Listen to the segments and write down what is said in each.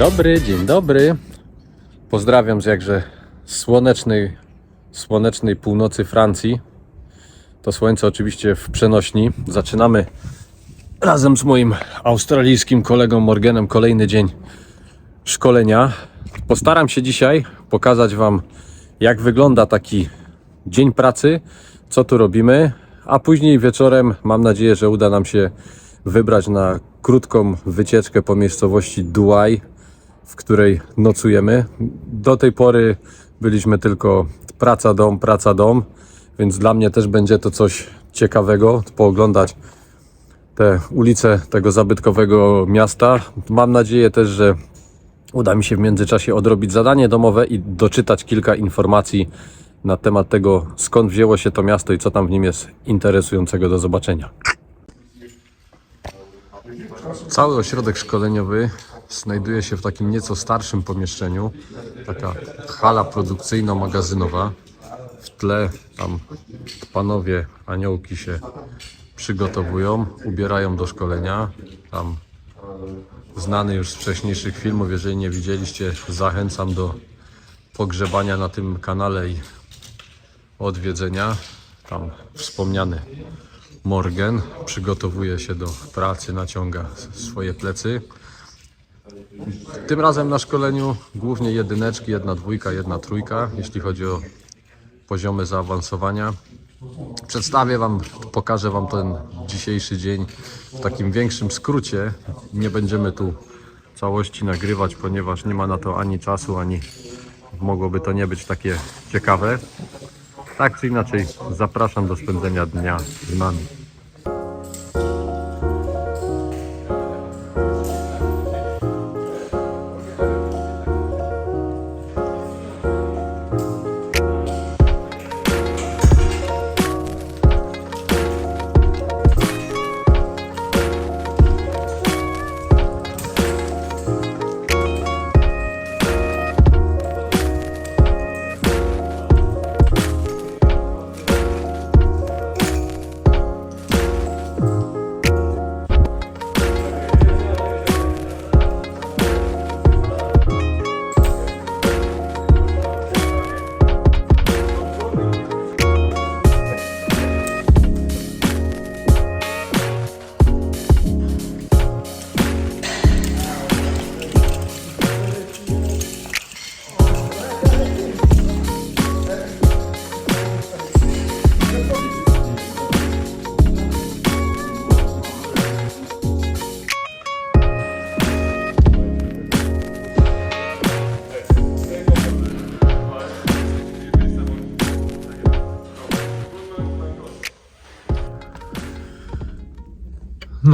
dobry, dzień dobry. Pozdrawiam z jakże słonecznej, słonecznej północy Francji. To słońce oczywiście w przenośni. Zaczynamy razem z moim australijskim kolegą Morganem kolejny dzień szkolenia. Postaram się dzisiaj pokazać Wam, jak wygląda taki dzień pracy, co tu robimy, a później wieczorem mam nadzieję, że uda nam się wybrać na krótką wycieczkę po miejscowości Duai, w której nocujemy. Do tej pory byliśmy tylko praca, dom, praca, dom, więc dla mnie też będzie to coś ciekawego, pooglądać te ulice tego zabytkowego miasta. Mam nadzieję też, że uda mi się w międzyczasie odrobić zadanie domowe i doczytać kilka informacji na temat tego, skąd wzięło się to miasto i co tam w nim jest interesującego do zobaczenia. Cały ośrodek szkoleniowy znajduje się w takim nieco starszym pomieszczeniu. Taka hala produkcyjno-magazynowa. W tle tam panowie aniołki się przygotowują, ubierają do szkolenia. Tam znany już z wcześniejszych filmów. Jeżeli nie widzieliście, zachęcam do pogrzebania na tym kanale i odwiedzenia. Tam wspomniany Morgan przygotowuje się do pracy, naciąga swoje plecy. Tym razem na szkoleniu głównie jedyneczki, jedna dwójka, jedna trójka, jeśli chodzi o poziomy zaawansowania. Przedstawię Wam, pokażę Wam ten dzisiejszy dzień w takim większym skrócie. Nie będziemy tu całości nagrywać, ponieważ nie ma na to ani czasu, ani mogłoby to nie być takie ciekawe. Tak czy inaczej, zapraszam do spędzenia dnia z nami.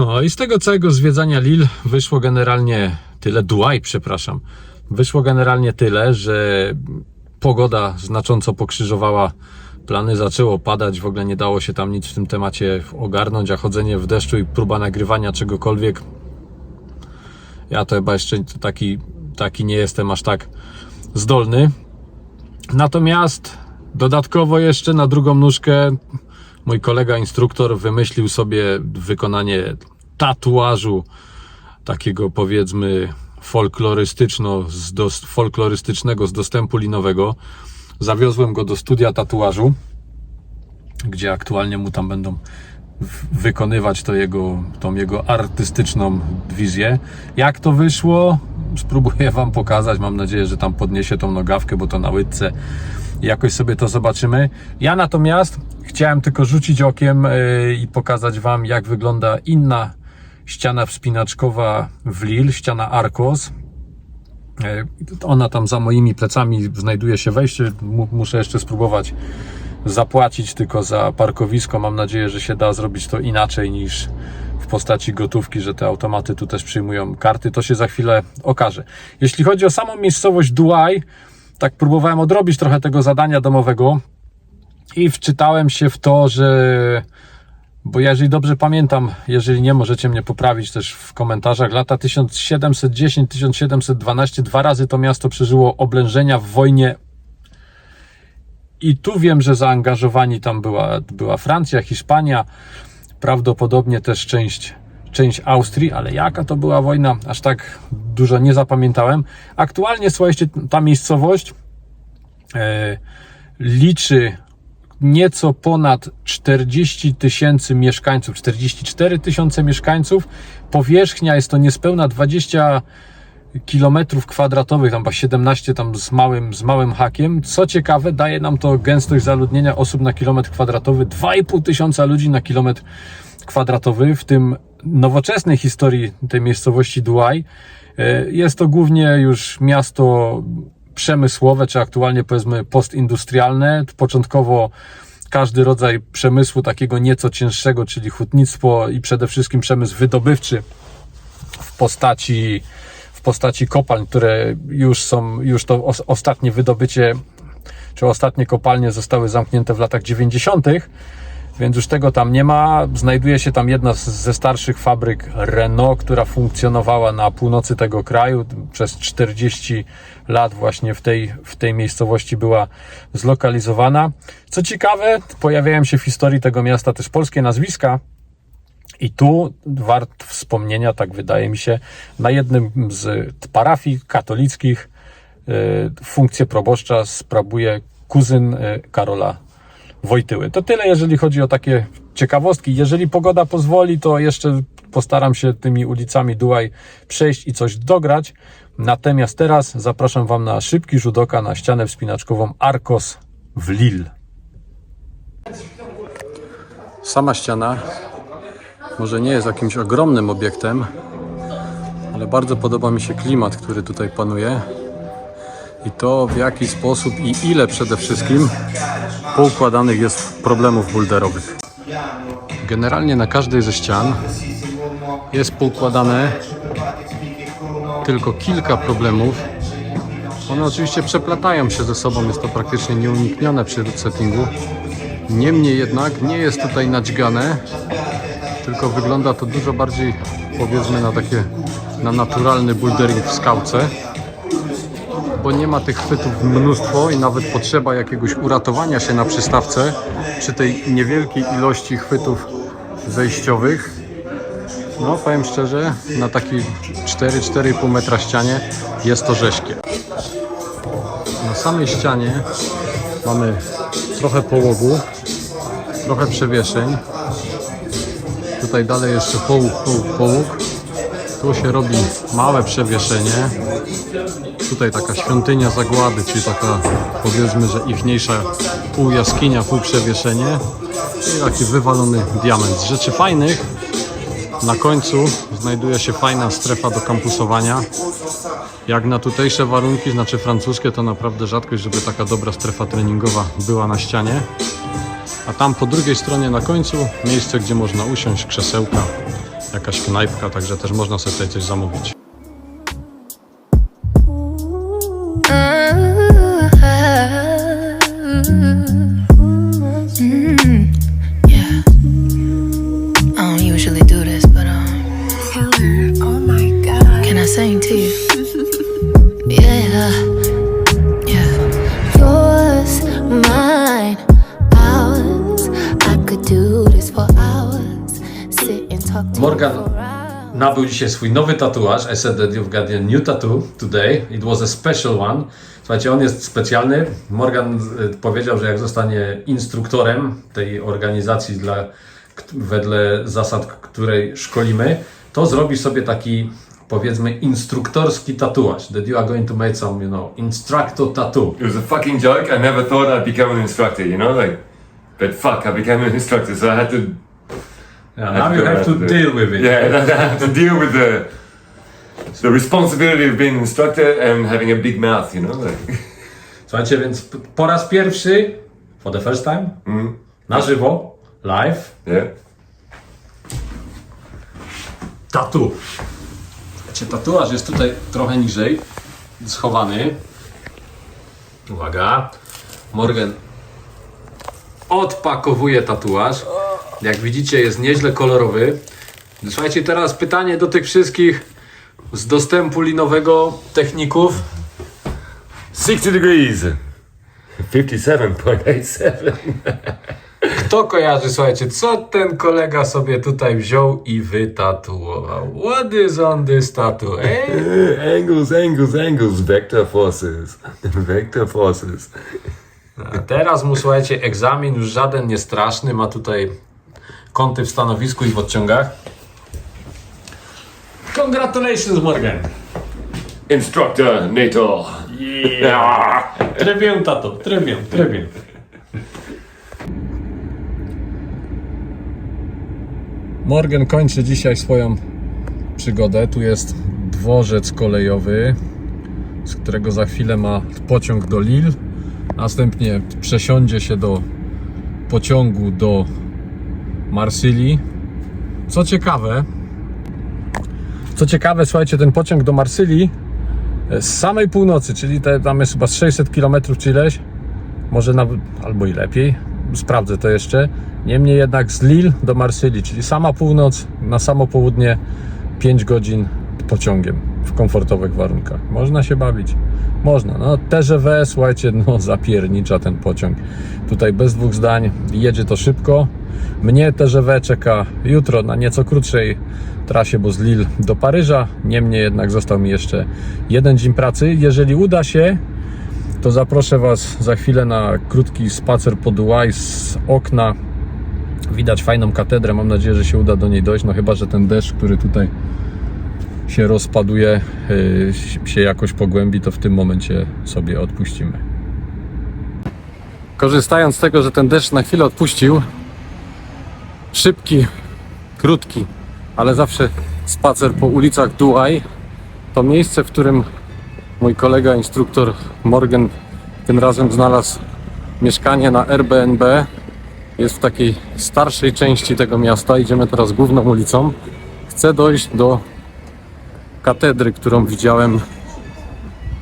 No i z tego całego zwiedzania Lille wyszło generalnie tyle, Duaj, przepraszam, wyszło generalnie tyle, że pogoda znacząco pokrzyżowała plany, zaczęło padać, w ogóle nie dało się tam nic w tym temacie ogarnąć, a chodzenie w deszczu i próba nagrywania czegokolwiek, ja to chyba jeszcze taki, taki nie jestem aż tak zdolny. Natomiast dodatkowo jeszcze na drugą nóżkę mój kolega instruktor wymyślił sobie wykonanie tatuażu takiego powiedzmy folklorystyczno, z folklorystycznego z dostępu linowego. Zawiozłem go do studia tatuażu, gdzie aktualnie mu tam będą wykonywać to jego, tą jego artystyczną wizję. Jak to wyszło? Spróbuję Wam pokazać. Mam nadzieję, że tam podniesie tą nogawkę, bo to na łydce. Jakoś sobie to zobaczymy. Ja natomiast chciałem tylko rzucić okiem yy, i pokazać Wam, jak wygląda inna ściana wspinaczkowa w Lille, ściana Arcos. E, Ona tam za moimi plecami znajduje się wejście. Mu- Muszę jeszcze spróbować zapłacić tylko za parkowisko. Mam nadzieję, że się da zrobić to inaczej niż w postaci gotówki, że te automaty tu też przyjmują karty. To się za chwilę okaże. Jeśli chodzi o samą miejscowość Duai, tak próbowałem odrobić trochę tego zadania domowego i wczytałem się w to, że bo jeżeli dobrze pamiętam, jeżeli nie, możecie mnie poprawić też w komentarzach, lata 1710-1712, dwa razy to miasto przeżyło oblężenia w wojnie i tu wiem, że zaangażowani tam była, była Francja, Hiszpania, prawdopodobnie też część, część Austrii, ale jaka to była wojna, aż tak dużo nie zapamiętałem. Aktualnie, słuchajcie, ta miejscowość e, liczy nieco ponad 40 tysięcy mieszkańców, 44 tysiące mieszkańców. Powierzchnia jest to niespełna 20 kilometrów kwadratowych, tam chyba 17 tam z małym, z małym hakiem. Co ciekawe, daje nam to gęstość zaludnienia osób na kilometr kwadratowy, 2,5 tysiąca ludzi na kilometr kwadratowy, w tym nowoczesnej historii tej miejscowości Duaj. E, Jest to głównie już miasto przemysłowe, czy aktualnie powiedzmy postindustrialne. Początkowo każdy rodzaj przemysłu takiego nieco cięższego, czyli hutnictwo i przede wszystkim przemysł wydobywczy w postaci, w postaci kopalń, które już są, już to os, ostatnie wydobycie, czy ostatnie kopalnie zostały zamknięte w latach 90., więc już tego tam nie ma. Znajduje się tam jedna ze starszych fabryk Renault, która funkcjonowała na północy tego kraju. Przez 40 lat właśnie w tej, w tej miejscowości była zlokalizowana. Co ciekawe, pojawiają się w historii tego miasta też polskie nazwiska. I tu wart wspomnienia, tak wydaje mi się, na jednym z parafii katolickich y, funkcję proboszcza sprawuje kuzyn y, Karola Wojtyły. To tyle, jeżeli chodzi o takie ciekawostki. Jeżeli pogoda pozwoli, to jeszcze postaram się tymi ulicami Duaj przejść i coś dograć. Natomiast teraz zapraszam Wam na szybki rzut oka na ścianę wspinaczkową Arcos w Lille. Sama ściana może nie jest jakimś ogromnym obiektem, ale bardzo podoba mi się klimat, który tutaj panuje i to w jaki sposób i ile przede wszystkim poukładanych jest problemów bulderowych. Generalnie na każdej ze ścian jest poukładane tylko kilka problemów. One oczywiście przeplatają się ze sobą, jest to praktycznie nieuniknione przy settingu. Niemniej jednak nie jest tutaj nadźgane, tylko wygląda to dużo bardziej powiedzmy na takie na naturalny bouldering w skałce bo nie ma tych chwytów mnóstwo i nawet potrzeba jakiegoś uratowania się na przystawce przy tej niewielkiej ilości chwytów zejściowych. No, powiem szczerze, na takiej 4-4,5 metra ścianie jest to rzeźkie. Na samej ścianie mamy trochę połogu, trochę przewieszeń. Tutaj dalej jeszcze połóg, połóg, połóg. Tu się robi małe przewieszenie. Tutaj taka świątynia zagłady, czyli taka powiedzmy, że ichniejsza pół jaskinia, pół przewieszenie i taki wywalony diament. Z rzeczy fajnych na końcu znajduje się fajna strefa do kampusowania. Jak na tutejsze warunki, znaczy francuskie, to naprawdę rzadkość, żeby taka dobra strefa treningowa była na ścianie. A tam po drugiej stronie na końcu miejsce, gdzie można usiąść, krzesełka, jakaś knajpka, także też można sobie tutaj coś zamówić. Morgan. nabył dzisiaj swój nowy tatuaż. I said that you've got a new tattoo today. It was a special one. Słuchajcie, on jest specjalny. Morgan y, powiedział, że jak zostanie instruktorem tej organizacji, dla, wedle zasad, której szkolimy, to zrobi sobie taki powiedzmy instruktorski tatuaż. That you are going to make some, you know, instructor tattoo. It was a fucking joke. I never thought I'd become an instructor, you know, like. But fuck, I became an instructor, so I had to. Yeah, now you have to deal with it. Yeah, I had to deal with the the responsibility of being an instructor and having a big mouth, you know, like. Słuchajcie, więc po raz pierwszy, for the first time, na żywo, live, Yeah. Tatu. Słuchajcie, tatuaż jest tutaj trochę niżej, schowany. Uwaga. Morgan odpakowuje tatuaż. Jak widzicie, jest nieźle kolorowy. Słuchajcie, teraz pytanie do tych wszystkich z dostępu linowego techników. 60 degrees. 57.87. Kto kojarzy, słuchajcie, co ten kolega sobie tutaj wziął i wytatuował? What is on this tattoo, eh? angles, angles, angles. Vector forces. Vector forces. A Teraz mu, słuchajcie, egzamin już żaden nie straszny, ma tutaj kąty w stanowisku i w odciągach. Congratulations, Morgan! Instructor NATO. Yeah. Trybię, tato, trybię, trybię. Morgan kończy dzisiaj swoją przygodę. Tu jest dworzec kolejowy, z którego za chwilę ma pociąg do Lille. Następnie przesiądzie się do pociągu do Marsylii. Co ciekawe, co ciekawe, słuchajcie, ten pociąg do Marsylii z samej północy, czyli te, tam jest chyba z 600 km czy ileś, może nawet, albo i lepiej, sprawdzę to jeszcze. Niemniej jednak z Lille do Marsylii, czyli sama północ na samo południe 5 godzin pociągiem w komfortowych warunkach. Można się bawić. Można. No TGV, słuchajcie, no zapiernicza ten pociąg. Tutaj bez dwóch zdań jedzie to szybko. Mnie TGV czeka jutro na nieco krótszej trasie, bo z Lille do Paryża. Niemniej jednak został mi jeszcze jeden dzień pracy. Jeżeli uda się, to zaproszę Was za chwilę na krótki spacer po Douai z okna. Widać fajną katedrę. Mam nadzieję, że się uda do niej dojść. No chyba, że ten deszcz, który tutaj się rozpaduje, yy, się jakoś pogłębi, to w tym momencie sobie odpuścimy. Korzystając z tego, że ten deszcz na chwilę odpuścił, szybki, krótki, ale zawsze spacer po ulicach Douai, to miejsce, w którym mój kolega, instruktor Morgan tym razem znalazł mieszkanie na Airbnb. Jest w takiej starszej części tego miasta. Idziemy teraz główną ulicą. Chcę dojść do katedry, którą widziałem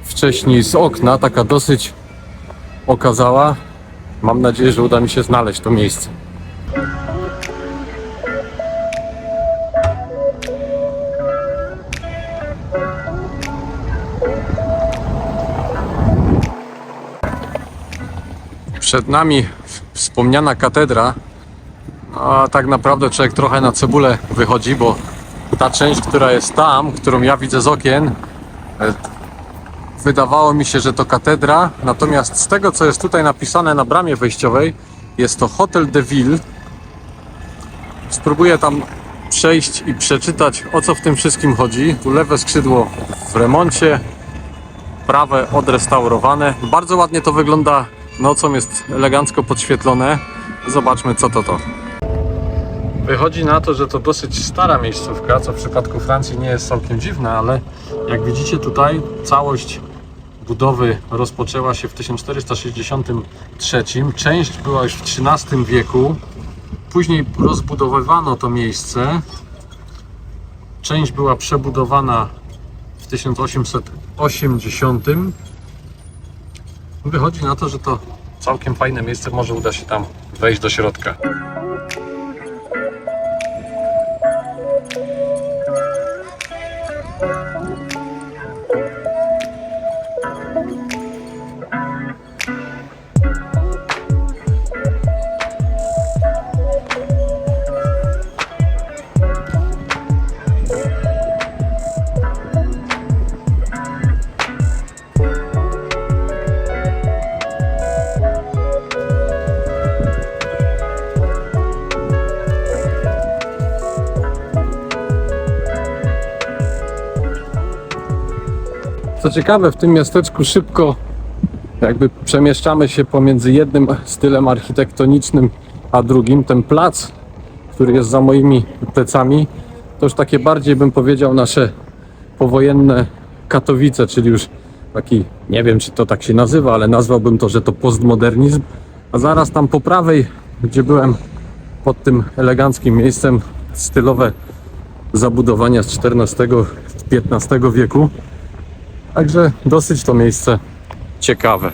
wcześniej z okna, taka dosyć okazała. Mam nadzieję, że uda mi się znaleźć to miejsce. Przed nami wspomniana katedra. A tak naprawdę człowiek trochę na cebulę wychodzi, bo ta część, która jest tam, którą ja widzę z okien, e, wydawało mi się, że to katedra. Natomiast z tego, co jest tutaj napisane na bramie wejściowej, jest to Hotel de Ville. Spróbuję tam przejść i przeczytać, o co w tym wszystkim chodzi. Tu lewe skrzydło w remoncie, prawe odrestaurowane. Bardzo ładnie to wygląda nocą, jest elegancko podświetlone. Zobaczmy, co to to. Wychodzi na to, że to dosyć stara miejscówka, co w przypadku Francji nie jest całkiem dziwne, ale jak widzicie tutaj całość budowy rozpoczęła się w 1463. Część była już w XIII wieku. Później rozbudowywano to miejsce. Część była przebudowana w 1880. Wychodzi na to, że to całkiem fajne miejsce. Może uda się tam wejść do środka. Ciekawe, w tym miasteczku szybko jakby przemieszczamy się pomiędzy jednym stylem architektonicznym a drugim. Ten plac, który jest za moimi plecami, to już takie bardziej bym powiedział nasze powojenne Katowice, czyli już taki, nie wiem czy to tak się nazywa, ale nazwałbym to, że to postmodernizm. A zaraz tam po prawej, gdzie byłem pod tym eleganckim miejscem, stylowe zabudowania z XIV-XV wieku. Także dosyć to miejsce ciekawe.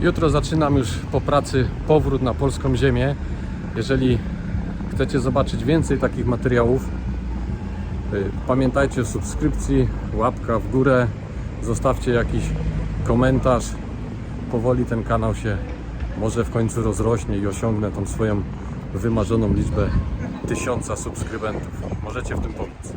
Jutro zaczynam już po pracy powrót na polską ziemię. Jeżeli chcecie zobaczyć więcej takich materiałów, y, pamiętajcie o subskrypcji, łapka w górę, zostawcie jakiś komentarz. Powoli ten kanał się Może w końcu rozrośnie i osiągnę tą swoją wymarzoną liczbę tysiąca subskrybentów. Możecie w tym pomóc.